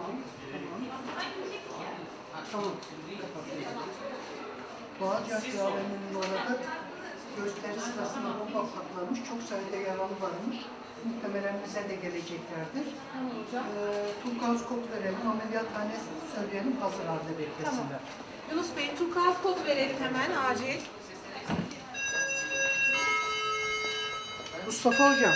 Tamam. Tamam. Tamam. Bağcılar AVM'nin orada gösteri sırasında bomba patlamış. Çok sayıda yaralı varmış. Muhtemelen bize de geleceklerdir. Ee, Turkuaz kod verelim, ameliyathane söyleyelim, hazırlarda beklesinler. Yunus Bey, turkuaz kod verelim hemen acil. Mustafa Hocam,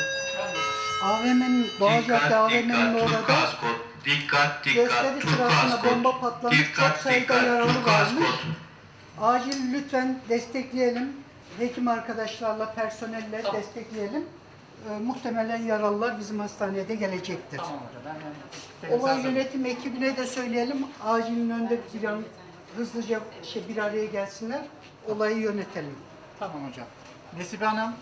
AVM'nin, Bağcılar AVM'nin orada Turkuaz kod. Dikkat dikkat gösteri Turkuaz sırasında kod. bomba patlamış. Çok Dikkat sayıda dikkat yaralı Turkuaz varmış. kod. Acil lütfen destekleyelim. Hekim arkadaşlarla, personelle destekleyelim. Ee, muhtemelen yaralılar bizim hastaneye de gelecektir. Tamam hocam. Ben ben Olay yönetim ekibine de söyleyelim. Acilin önünde bir an hızlıca şey bir araya gelsinler. Olayı yönetelim. Tamam hocam. Nesibe Hanım.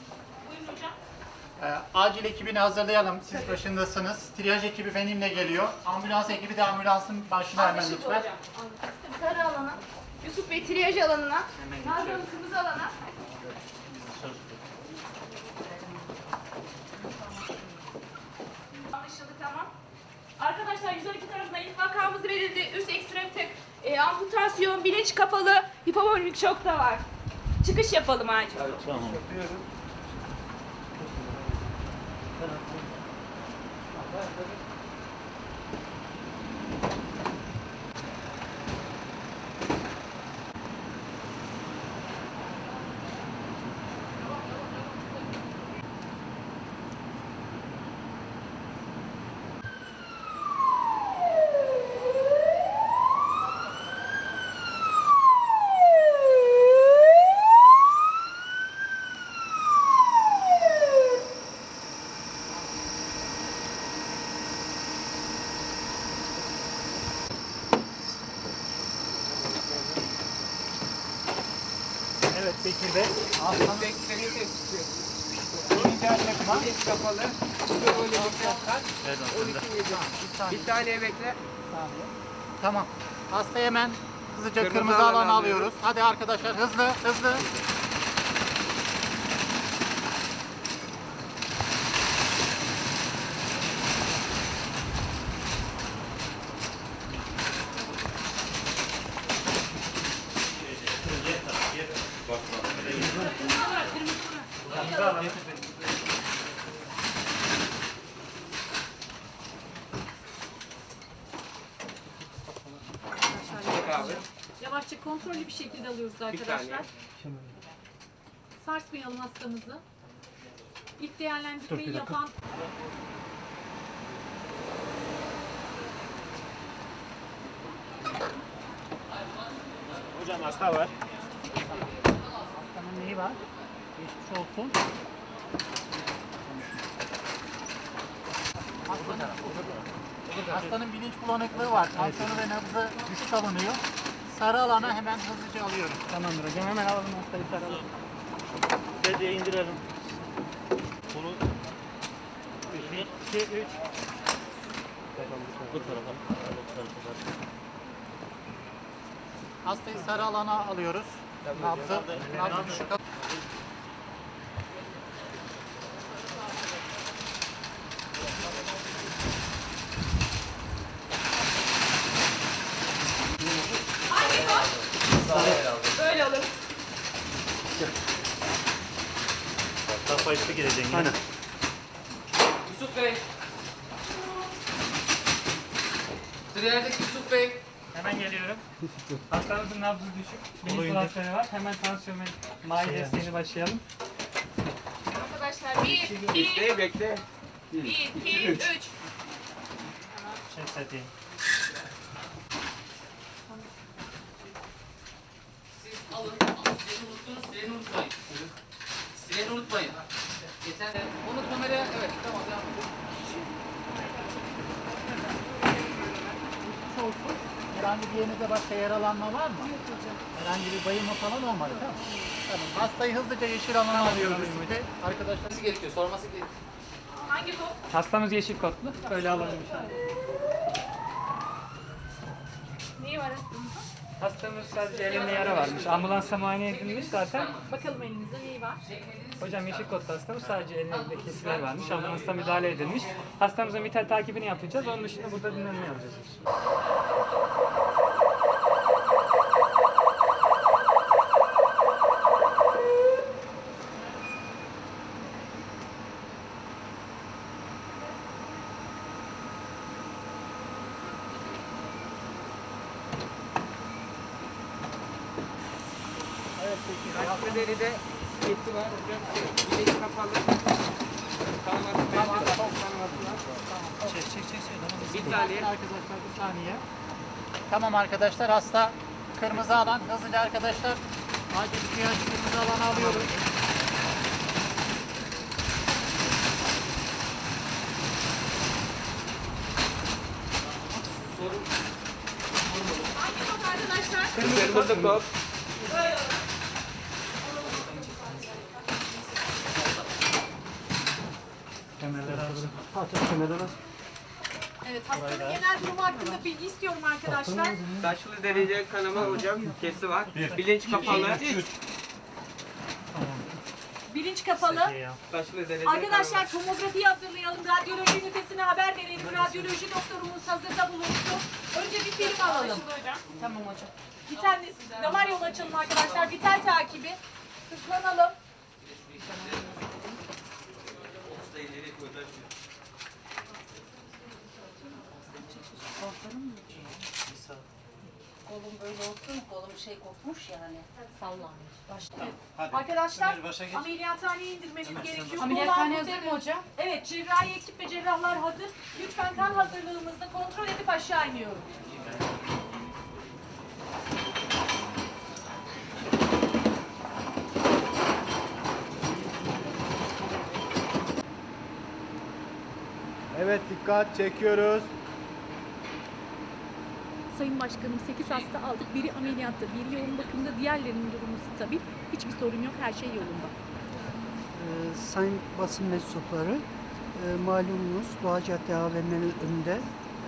Ee, acil ekibini hazırlayalım. Siz başındasınız. Triyaj ekibi benimle geliyor. Ambulans ekibi de ambulansın başına hemen Anlaşıldı lütfen. hocam. Sarı alana, Yusuf Bey triyaj alanına, Nazlı Hanım kırmızı alana. Anlaşıldı tamam. Arkadaşlar 112 tarafından ilk vakamız verildi. Üst ekstremite e, amputasyon, bilinç kapalı, hipovolemik şok da var. Çıkış yapalım acil. Thank you. Evet Bekir Bey. Aslanım. İnternet takıma. kapalı. Böyle bir kaç? Bir tane bekle. Tamam. Hastayı hemen hızlıca Kırmızı kırmızı, alıyoruz. alıyoruz. Hadi arkadaşlar hızlı hızlı. Çek abi. Yavaşça kontrollü bir şekilde alıyoruz arkadaşlar. Sarsmayalım hastamızı. İlk değerlendirmeyi yapan Hocam hasta var. Hastanın neyi var? Geçmiş olsun. Hastanın, hastanın bilinç bulanıklığı var. Tansiyonu ve nabzı düşük alınıyor. Sarı alana hemen hızlıca alıyoruz. Tamamdır hocam hemen alalım hastayı saralım. Sedyeye indirelim. Bunu 1, 2, 3. Bu tarafa. Hastayı sarı alana alıyoruz. Nabzı, nabzı düşük al- Hangi kod? Böyle olur. Kafa üstü gireceksin. Aynen. Yusuf Bey. Triyajdaki Yusuf Bey. Hemen geliyorum. Hastamızın nabzı düşük. Bilinç bulanıkları var. Hemen tansiyon ve mahi desteğini başlayalım. Arkadaşlar 1, 2, Bekle bekle. 1, 2, 3. Çek sediye. Siz alın. Seni unuttunuz. Seni unutmayın. Seni unutmayın. Geçen onu kameraya evet tamam olsun. Herhangi bir yerinizde başka yaralanma var mı? Herhangi bir bayılma falan olmadı değil mi? Tamam. Hastayı hızlıca yeşil alana alıyoruz. Arkadaşlar gerekiyor? Sorması gerekiyor. Hangi kod? Hastamız yeşil kodlu. Böyle alalım inşallah. Neyi var hastamızın? Hastamız sadece elinde yara varmış. Ambulansa muayene edilmiş zaten. Bakalım elinizde neyi var? Hocam yeşil kodlu hastamız sadece elinde kesiler varmış. Ambulansta müdahale edilmiş. Hastamızın vital takibini yapacağız. Onun dışında burada dinlenme yapacağız. Arka deride sketi var hocam. Bileği kapalı. De kanaması var. Çek çek çek. Bir tane. Arkadaşlar bir saniye. Tamam arkadaşlar hasta kırmızı alan hızlıca arkadaşlar acil ihtiyaç kırmızı alanı alıyoruz. Hangi kod Evet hastanın genel durumu hakkında bilgi istiyorum arkadaşlar. Taşlı derece kanama hocam kesi var. Bilinç kapalı. Bilinç kapalı. Derece Arkadaşlar tomografiyi hazırlayalım. Radyoloji ünitesine haber verelim. Radyoloji doktorumuz hazırda bulunsun. Önce bir film alalım. Tamam hocam. Vital, damar yolu açalım arkadaşlar. Vital takibi. Hızlanalım. Kolum böyle olsun, kolum şey kopmuş yani. Sallanmış. Başta. Arkadaşlar ameliyathaneye indirmemiz gerekiyor. Ameliyathane Kollar hazır mı hocam? Evet, cerrahi ekip ve cerrahlar hazır. Lütfen kan hazırlığımızı kontrol edip aşağı iniyoruz. Evet dikkat çekiyoruz. Sayın Başkanım 8 hasta aldık. Biri ameliyatta, biri yoğun bakımda, diğerlerinin durumu stabil. Hiçbir sorun yok, her şey yolunda. Ee, sayın basın mensupları, e, malumunuz Doğa Cadde AVM'nin önünde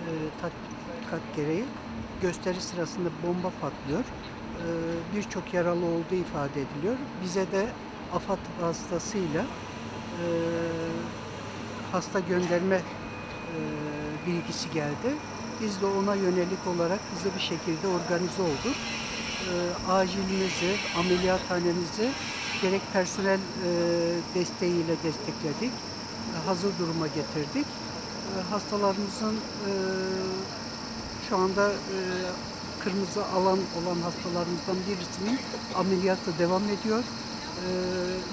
e, tatbikat gereği gösteri sırasında bomba patlıyor. Ee, Birçok yaralı olduğu ifade ediliyor. Bize de AFAD vasıtasıyla e, hasta gönderme e, bilgisi geldi. Biz de ona yönelik olarak hızlı bir şekilde organize olduk. E, acilimizi, ameliyathanemizi gerek personel e, desteğiyle destekledik. E, hazır duruma getirdik. E, hastalarımızın e, şu anda e, kırmızı alan olan hastalarımızdan birisinin ameliyatı devam ediyor. E,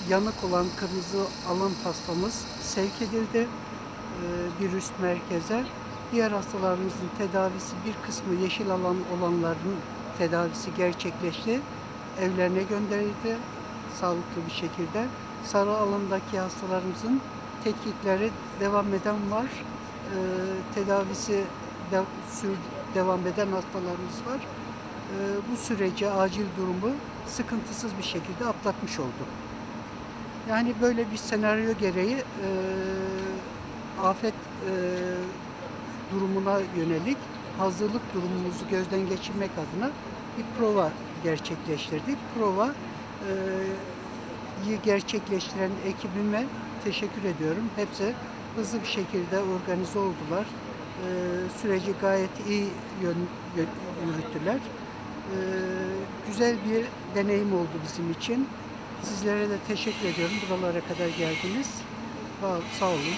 yanık olan kırmızı alan hastamız sevk edildi e, bir üst merkeze. Diğer hastalarımızın tedavisi bir kısmı yeşil alan olanların tedavisi gerçekleşti. Evlerine gönderildi sağlıklı bir şekilde. Sarı alandaki hastalarımızın tetkikleri devam eden var. Ee, tedavisi de, sür, devam eden hastalarımız var. Ee, bu süreci, acil durumu sıkıntısız bir şekilde atlatmış olduk. Yani böyle bir senaryo gereği e, afet e, durumuna yönelik hazırlık durumumuzu gözden geçirmek adına bir prova gerçekleştirdik. Prova e, gerçekleştiren ekibime teşekkür ediyorum. Hepsi hızlı bir şekilde organize oldular. E, süreci gayet iyi yön, yön- yürüttüler. E, güzel bir deneyim oldu bizim için. Sizlere de teşekkür ediyorum. Buralara kadar geldiniz. Sağ, sağ olun.